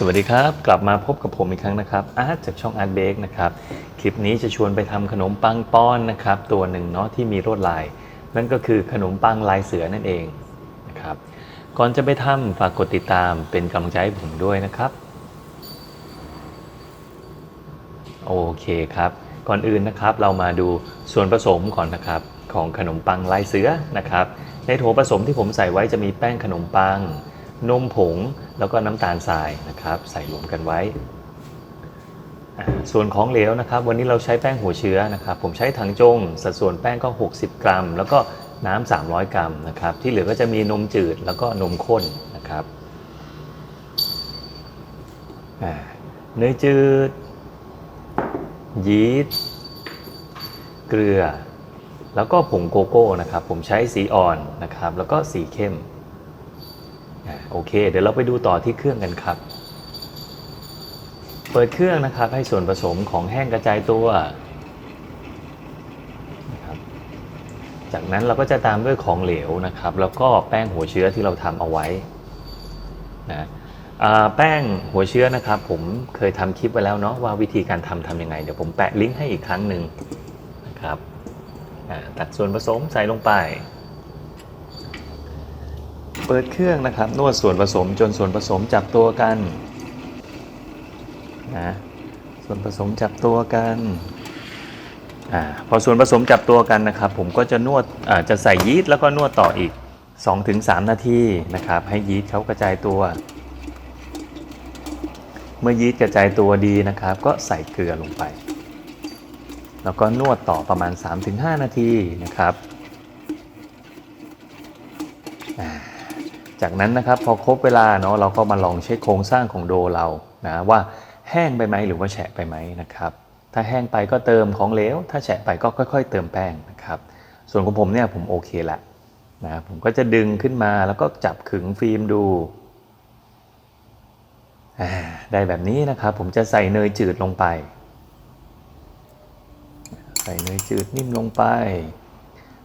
สวัสดีครับ กลับมาพบกับผมอีกครั้งนะครับอาร์ตจากช่องอาร์ตเบกนะครับคลิปนี้จะชวนไปทำขนมปังป้อนนะครับตัวหนึ่งเนาะที่มีลวดลาย นั่นก็คือขนมปังลายเสือนั่นเองนะครับก่อนจะไปทำฝากกดติดตามเป็นกำลังใจให้ผมด้วยนะครับโอเคครับก่อนอื่นนะครับเรามาดูส่วนผสมก่อนนะครับของขนมปังลายเสือนะครับในโถผสมที่ผมใส่ไว้จะมีแป้งขนมปัง นมผงแล้วก็น้ำตาลทรายนะครับใส่รวมกันไว้ ส่วนของเหลวนะครับ วันนี้เราใช้แป้งหัวเชื้อนะครับ ผมใช้ถังจง สัดส่วนแป้งก็ 60 กรัม แล้วก็น้ำ300 กรัมนะครับ ที่เหลือก็จะมีนมจืดแล้วก็นมข้นนะครับเนยจืด ยีสต์เกลือ แล้วก็ผงโกโก้นะครับ ผมใช้สีอ่อนนะครับ แล้วก็สีเข้ม โอเค เดี๋ยวเราไปดูต่อที่เครื่องกันครับ เปิดเครื่องนะครับให้ส่วนผสมของแห้งกระจายตัวนะครับจากนั้นเราก็จะตามด้วยของเหลวนะครับ แล้วก็แป้งหัวเชื้อที่เราทำเอาไว้นะแป้งหัวเชื้อนะครับ ผมเคยทำคลิปไว้แล้วเนาะว่าวิธีการทำทำยังไง เดี๋ยวผมแปะลิงก์ให้อีกครั้งหนึ่งนะครับตัดส่วนผสมใส่ลงไป เปิดเครื่องนะครับ นวดส่วนผสมจนส่วนผสมจับตัวกันนะส่วนผสมจับตัวกันอาพอส่วนผสมจับตัวกันนะครับ ผมก็จะนวดอ่าจะใส่ยีสต์แล้วก็นวดต่ออีก 2-3 นาทีนะครับ ให้ยีสต์เขากระจายตัว เมื่อยีสต์กระจายตัวดีนะครับ ก็ใส่เกลือลงไป แล้วก็นวดต่อประมาณ 3-5 นาทีนะครับ จากนั้นนะครับพอครบเวลาเนาะเราก็มาลองเช็คโครงสร้างของโดเรานะว่าแห้งไปไหมหรือว่าแฉะไปไหมนะครับ ถ้าแห้งไปก็เติมของเหลว ถ้าแฉะไปก็ค่อย ๆ เติมแป้งนะครับ ส่วนของผมเนี่ยผมโอเคละนะผมก็จะดึงขึ้นมาแล้วก็จับขึงฟิล์มดูได้แบบนี้นะครับ ผมจะใส่เนยจืดลงไป ใส่เนยจืดนิ่มลงไป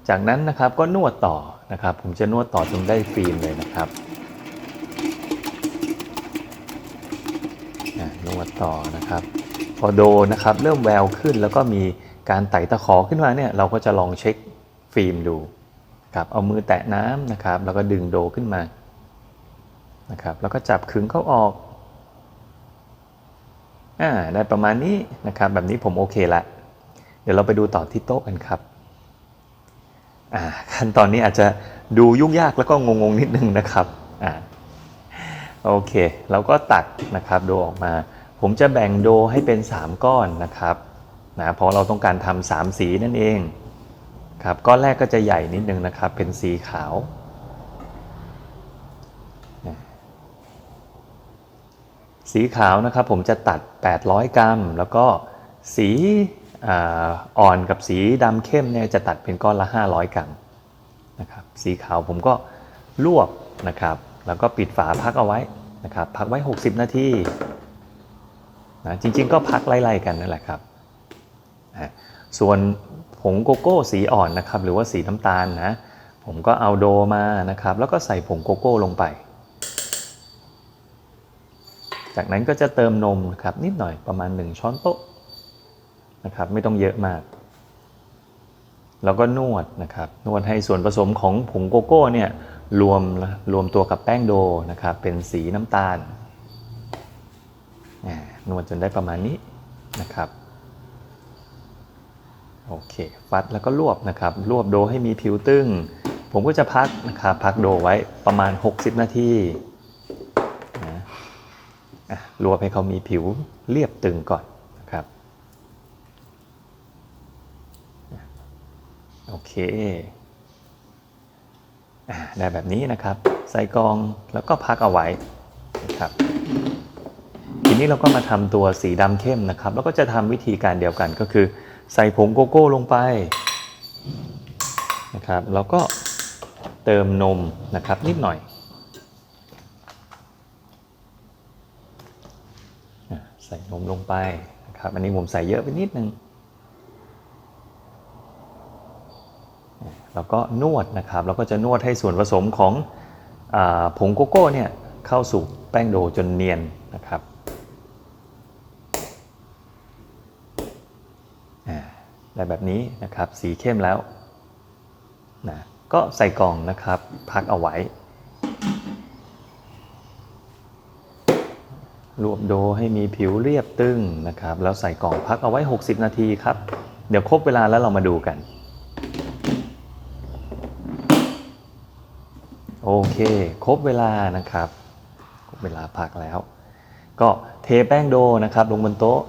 จากนั้นนะครับก็นวดต่อนะครับ ผมจะนวดต่อจนได้ฟิล์มเลยนะครับนวดต่อนะครับ พอโดนะครับเริ่มแววขึ้นแล้วก็มีการไต่ตะขอขึ้นมาเนี่ยเราก็จะลองเช็คฟิล์มดูครับเอามือแตะน้ำนะครับ แล้วก็ดึงโดขึ้นมานะครับแล้วก็จับขึงเข้าออกอ่าได้ประมาณนี้นะครับ แบบนี้ผมโอเคละ เดี๋ยวเราไปดูต่อที่โต๊ะกันครับ ขั้นตอนนี้อาจจะดูยุ่งยากแล้วก็งงๆนิดนึงนะครับอ่าโอเค เราก็ตัดนะครับโดออกมา ผมจะแบ่งโดให้เป็น 3 ก้อนนะครับนะเพราะเราต้องการทำสามสีนั่นเองครับก้อนแรกก็จะใหญ่นิดนึงนะครับ เป็นสีขาวสีขาวนะครับผมจะตัด 800 กรัม แล้วก็สี อ่อนกับสีดำเข้มเนี่ยจะตัดเป็นก้อนละ 500 กรัมนะครับสีขาวผมก็ลวกนะครับ แล้วก็ปิดฝาพักเอาไว้นะครับ พักไว้ 60 นาทีนะจริงๆก็พักไล่ๆกันนั่นแหละครับนะส่วนผงโกโก้สีอ่อนนะครับ หรือว่าสีน้ำตาลนะ ผมก็เอาโดมานะครับ แล้วก็ใส่ผงโกโก้ลงไป จากนั้นก็จะเติมนมครับนิดหน่อยประมาณ 1 ช้อนโต๊ะ นะครับ ไม่ต้องเยอะมาก แล้วก็นวดนะครับ นวดให้ส่วนผสมของผงโกโก้เนี่ยรวมรวมตัวกับแป้งโดนะครับ เป็นสีน้ำตาลนวดจนได้ประมาณนี้นะครับโอเคฟัดแล้วก็รวบนะครับ รวบโดให้มีผิวตึง ผมก็จะพักนะครับพักโดไว้ประมาณ 60 นาทีนะรวบให้เขามีผิวเรียบตึงก่อนนะครับ โอ เคได้แบบนี้นะครับ ใส่กองแล้วก็พักเอาไว้นะครับทีนี้เราก็มาทำตัวสีดำเข้มนะครับ แล้วก็จะทำวิธีการเดียวกันก็คือ ใส่ผงโกโก้ลงไปนะครับ แล้วก็เติมนมนะครับนิดหน่อย ใส่นมลงไปนะครับ อันนี้ผมใส่เยอะไปนิดนึง แล้วก็นวดนะครับ แล้วก็จะนวดให้ส่วนผสมของอผงโกโก้เนี่ยเข้าสู่แป้งโดจนเนียนนะครับได้แบบนี้นะครับ สีเข้มแล้วนะก็ใส่กล่องนะครับ พักเอาไว้ รวบโดให้มีผิวเรียบตึงนะครับ แล้วใส่กล่องพักเอาไว้ 60 นาทีครับ เดี๋ยวครบเวลาแล้วเรามาดูกัน โอเค ครบเวลานะครับ ครบเวลาพักแล้ว ก็เทแป้งโดนะครับลงบนโต๊ะ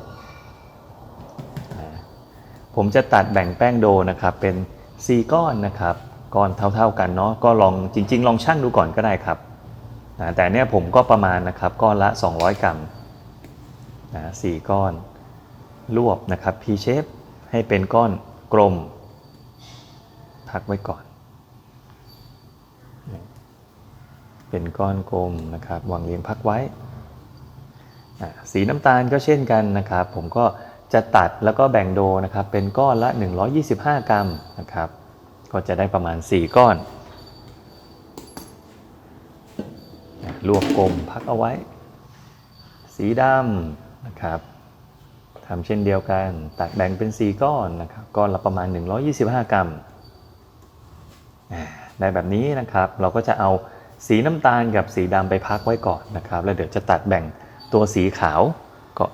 ผมจะตัดแบ่งแป้งโดนะครับ เป็น 4 ก้อนนะครับ ก้อนเท่าๆกันเนาะ ก็ลองจริง ๆ ลองชั่งดูก่อนก็ได้ครับนะแต่เนี่ยผมก็ประมาณนะครับก้อนละ 200 กรัมนะสี่ก้อน รวบนะครับ P shape ให้เป็นก้อนกลมพักไว้ก่อน เป็นก้อนกลมนะครับวางเรียงพักไว้ สีน้ำตาลก็เช่นกันนะครับ ผมก็จะตัดแล้วก็แบ่งโดนะครับ เป็นก้อนละ 125 กรัมนะครับ ก็จะได้ประมาณ 4 ก้อน รวบกลมพักเอาไว้ สีดำนะครับทำเช่นเดียวกัน ตัดแบ่งเป็น 4 ก้อนนะครับ ก้อนละประมาณ 125 กรัมอ่าได้แบบนี้นะครับ เราก็จะเอา สีน้ำตาลกับสีดำไปพักไว้ก่อนนะครับ แล้วเดี๋ยวจะตัดแบ่งตัวสีขาวก็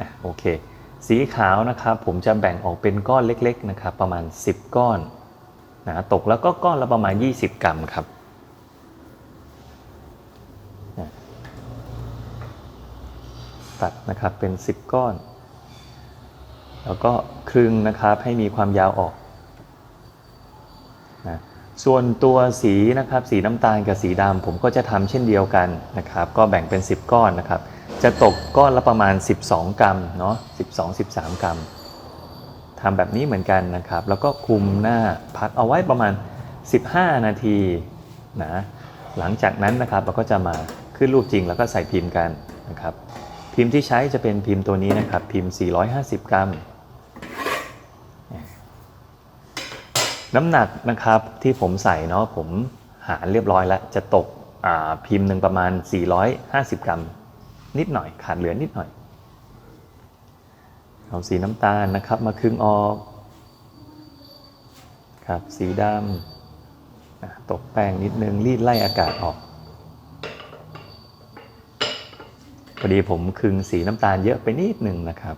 อะโอเค สีขาวนะครับผมจะแบ่งออกเป็นก้อนเล็กๆนะครับประมาณ 10 ก้อนนะตกแล้วก็ก้อนละประมาณ 20 กรัมครับตัดนะครับเป็น 10 ก้อน แล้วก็คลึงนะครับให้มีความยาวออก ส่วนตัวสีนะครับสีน้ำตาลกับสีดำผมก็จะทำเช่นเดียวกันนะครับ ก็แบ่งเป็น 10 ก้อนนะครับ จะตกก้อนละประมาณ 12 กรัมเนาะ12-13 กรัมทำแบบนี้เหมือนกันนะครับ แล้วก็คุมหน้าพักเอาไว้ประมาณ 15 นาทีนะหลังจากนั้นนะครับเราก็จะมาขึ้นรูปจริงแล้วก็ใส่พิมพ์กันนะครับ พิมพ์ที่ใช้จะเป็นพิมพ์ตัวนี้นะครับ พิมพ์ 450 กรัม น้ำหนักนะครับที่ผมใส่เนาะผมหารเรียบร้อยแล้ว จะตกพิมพ์หนึ่งประมาณ 450 กรัม นิดหน่อยขาดเหลือนิดหน่อย เอาสีน้ำตาลนะครับมาครึ่งออกครับสีดำตกแป้งนิดนึงรีดไล่อากาศออกพอดีผมคึงสีน้ำตาลเยอะไปนิดหนึ่งนะครับ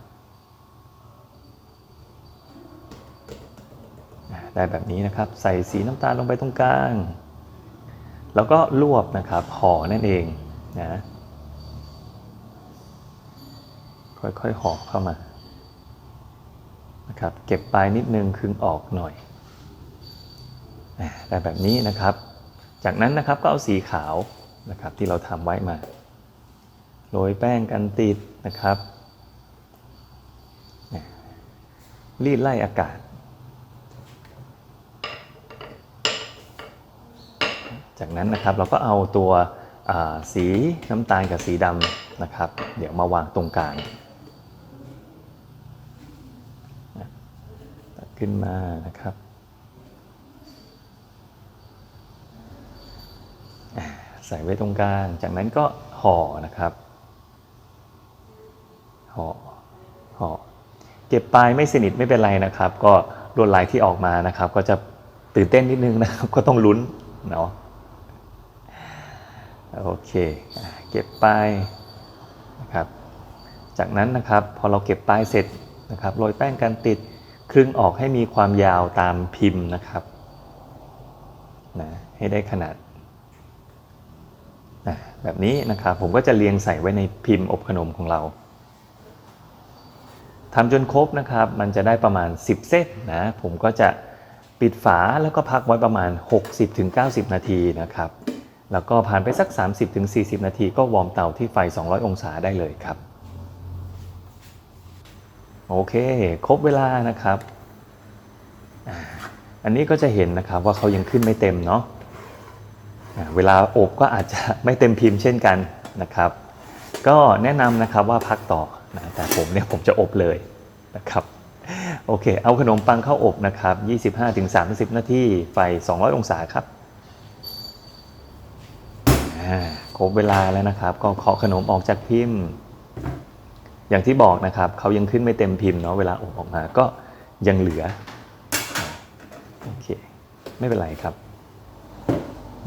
อะ ได้แบบนี้นะครับ ใส่สีน้ำตาลลงไปตรงกลาง แล้วก็รวบนะครับห่อนั่นเองนะค่อยๆห่อเข้ามานะครับเก็บปลายนิดนึงคึงออกหน่อยอะได้แบบนี้นะครับ จากนั้นนะครับก็เอาสีขาวนะครับที่เราทำไว้มาโรยแป้งกันติดนะครับรีดไล่อากาศ จากนั้นนะครับเราก็เอาตัวสีน้ำตาลกับสีดำนะครับ เดี๋ยวมาวางตรงกลางขึ้นมานะครับใส่ไว้ตรงกลาง จากนั้นก็ห่อนะครับ ห่อ ห่อ เก็บปลายไม่สนิทไม่เป็นไรนะครับ ก็ลวดลายที่ออกมานะครับ ก็จะตื่นเต้นนิดนึงนะครับ ก็ต้องลุ้นเนาะ โอเคเก็บปลายนะครับจากนั้นนะครับพอเราเก็บปลายเสร็จนะครับโรยแป้งกันติดครึ่งออกให้มีความยาวตามพิมพ์นะครับนะให้ได้ขนาดนะแบบนี้นะครับผมก็จะเรียงใส่ไว้ในพิมพ์อบขนมของเราทำจนครบนะครับมันจะได้ประมาณ 10เซตนะผมก็จะปิดฝาแล้วก็พักไว้ประมาณ 60-90 นาทีนะครับ แล้วก็ผ่านไปสัก 30-40 นาทีก็วอร์มเตาที่ไฟ 200 องศาได้เลยครับ โอเค ครบเวลานะครับ อันนี้ก็จะเห็นนะครับว่าเขายังขึ้นไม่เต็มเนาะเวลาอบก็อาจจะไม่เต็มพิมพ์เช่นกันนะครับ ก็แนะนำนะครับว่าพักต่อนะแต่ผมเนี่ยผมจะอบเลยนะครับโอเค เอาขนมปังเข้าอบนะครับ 25-30 นาทีไฟ 200 องศาครับ ครบเวลาแล้วนะครับ ก็เคาะขนมออกจากพิมพ์ อย่างที่บอกนะครับเขายังขึ้นไม่เต็มพิมพ์เนาะเวลาอบออกมาก็ยังเหลือโอเคไม่เป็นไรครับ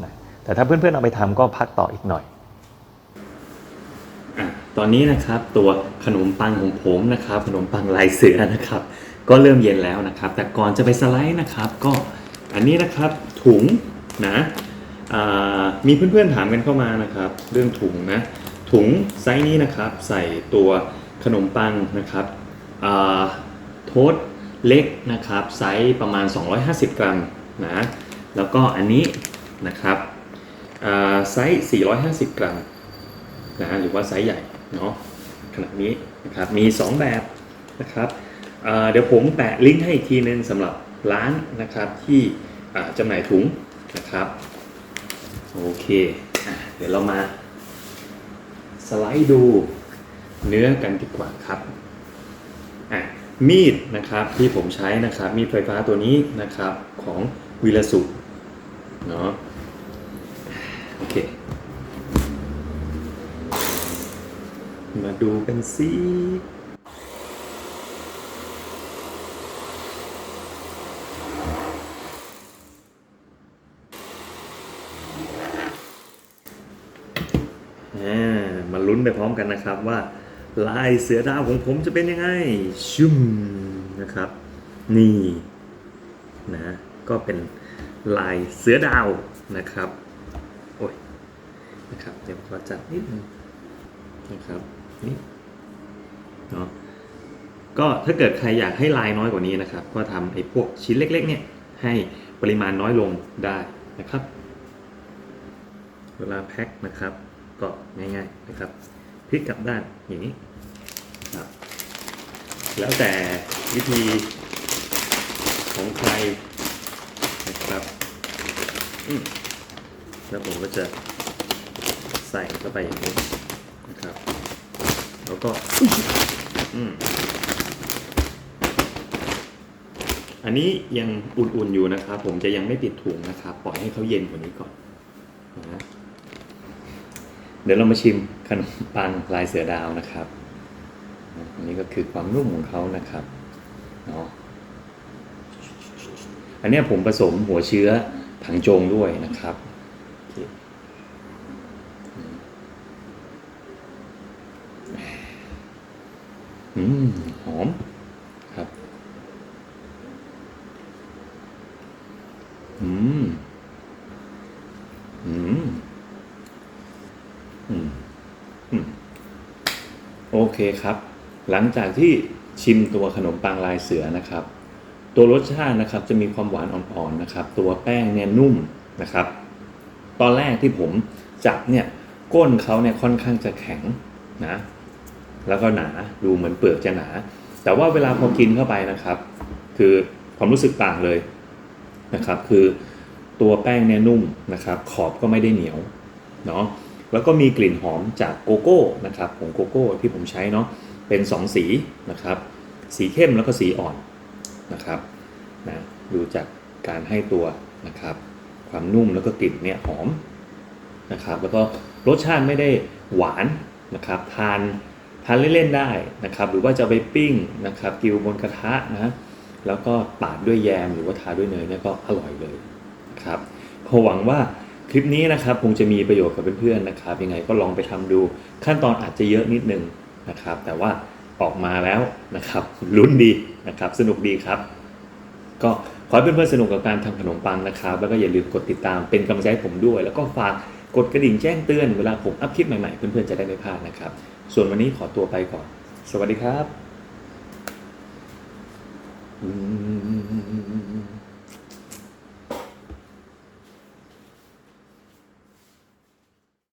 นะแต่ถ้าเพื่อนๆเอาไปทำก็พักต่ออีกหน่อย ตอนนี้นะครับตัวขนมปังของผมนะครับ ขนมปังลายเสือนะครับ ก็เริ่มเย็นแล้วนะครับ แต่ก่อนจะไปสไลด์นะครับ ก็อันนี้นะครับถุงนะ มีเพื่อนๆถามกันเข้ามานะครับ เรื่องถุงนะถุงไซส์นี้นะครับใส่ตัวขนมปังนะครับอ่าโทษเล็กนะครับไซส์ประมาณ 250 กรัมนะแล้วก็อันนี้นะครับอ่าไซส์ 450 กรัมนะหรือว่าไซส์ใหญ่เนาะขนาดนี้นะครับมี 2 แบบนะครับเเดี๋ยวผมแปะลิงก์ให้อีกทีนึงสำหรับร้านนะครับที่จำหน่ายถุงนะครับ โอเคอเดี๋ยวเรามา สไลด์ดูเนื้อกันดีกว่าครับอะมีดนะครับที่ผมใช้นะครับมีดไฟฟ้าตัวนี้นะครับของวิลสุเนาะโอเค มาดูกันสิอ่ามาลุ้ นไปพร้อมกันนะครับว่าลายเสือดาวของผมจะเป็นยังไงชุ่มนะครับ นี่นะก็เป็นลายเสือดาวนะครับโอ้ยนะครับเดี๋ยวขอจัดนิดนึงนะครับนี่เนาะก็ถ้าเกิดใครอยากให้ลายน้อยกว่านี้นะครับ ก็ทำไอ้พวกชิ้นเล็ก ๆ เนี่ยให้ปริมาณน้อยลงได้นะครับ เวลาแพ็คนะครับ ก็ง่ายๆนะครับพลิกกลับด้านอย่างนี้ครับแล้วแต่วิธีของใครนะครับแล้วผมก็จะใส่เข้าไปอย่างนี้นะครับ แล้วก็อันนี้ยังอุ่นๆอยู่นะครับ ผมจะยังไม่ปิดถุงนะครับ ปล่อยให้เขาเย็นกว่านี้ก่อน ดี๋ยวเรามาชิมขนมปังลายเสือดาวนะครับ อันนี้ก็คือความนุ่มของเขานะครับเนาะอันนี้ผมผสมหัวเชื้อถังโจงด้วยนะครับ อืม หอมครับ อืม อืม อืม อืม โอ เคครับ หลังจากที่ชิมตัวขนมปังลายเสือนะครับ ตัวรสชาตินะครับจะมีความหวานอ่อนๆนะครับ ตัวแป้งเนี่ยนุ่มนะครับ ตอนแรกที่ผมจับเนี่ยก้นเขาเนี่ยค่อนข้างจะแข็งนะแล้วก็หนาดูเหมือนเปลือกจะหนา แต่ว่าเวลาพอกินเข้าไปนะครับ คือความรู้สึกต่างเลยนะครับ คือตัวแป้งเนี่ยนุ่มนะครับ ขอบก็ไม่ได้เหนียวเนาะ แล้วก็มีกลิ่นหอมจากโกโก้นะครับผงโกโก้ที่ผมใช้เนาะเป็น 2 สีนะครับ สีเข้มแล้วก็สีอ่อนนะครับนะดูจากการให้ตัวนะครับ ความนุ่มแล้วก็กลิ่นเนี่ยหอมนะครับ แล้วก็รสชาติไม่ได้หวานนะครับทานทานเล่นๆได้นะครับ หรือว่าจะไปปิ้งนะครับกิวบนกระทะนะแล้วก็ปาดด้วยแยมหรือว่าทาด้วยเนยเนี่ยก็อร่อยเลยนะครับขอหวังว่า คลิปนี้นะครับคงจะมีประโยชน์กับเพื่อนๆนะครับ ยังไงก็ลองไปทำดูขั้นตอนอาจจะเยอะนิดนึงนะครับ แต่ว่าออกมาแล้วนะครับลุ้นดีนะครับ สนุกดีครับ ก็ขอให้เพื่อนๆสนุกกับการทำขนมปังนะครับ แล้วก็อย่าลืมกดติดตามเป็นกำลังใจให้ผมด้วย แล้วก็ฝากกดกระดิ่งแจ้งเตือนเวลาผมอัพคลิปใหม่ๆ เพื่อนๆจะได้ไม่พลาดนะครับ ส่วนวันนี้ขอตัวไปก่อน สวัสดีครับ